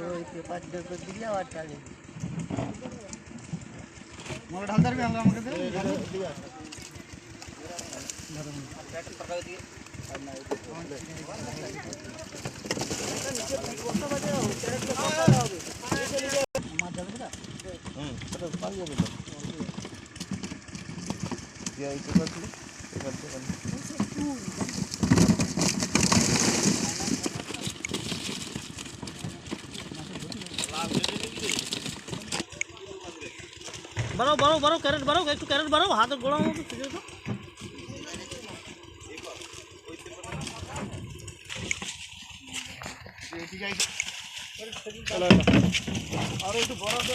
तो इसके पाँच दस दस दिया और चालीस मगर ढालदार भी हल्का मगर दिया ये तो कर दिया বাড়াও বাড়াও বাড়াও ক্যারেট বাড়াও একটু ক্যারেট বাড়াও হাতে গোড়া মতো ঠিক আছে? আর একটু বড় করে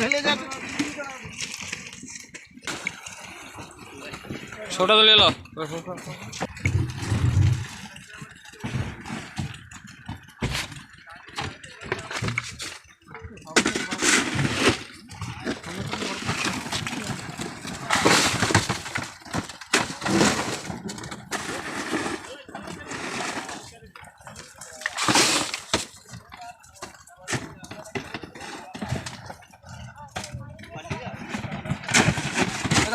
ঢেলে ছোট তো লো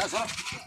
さ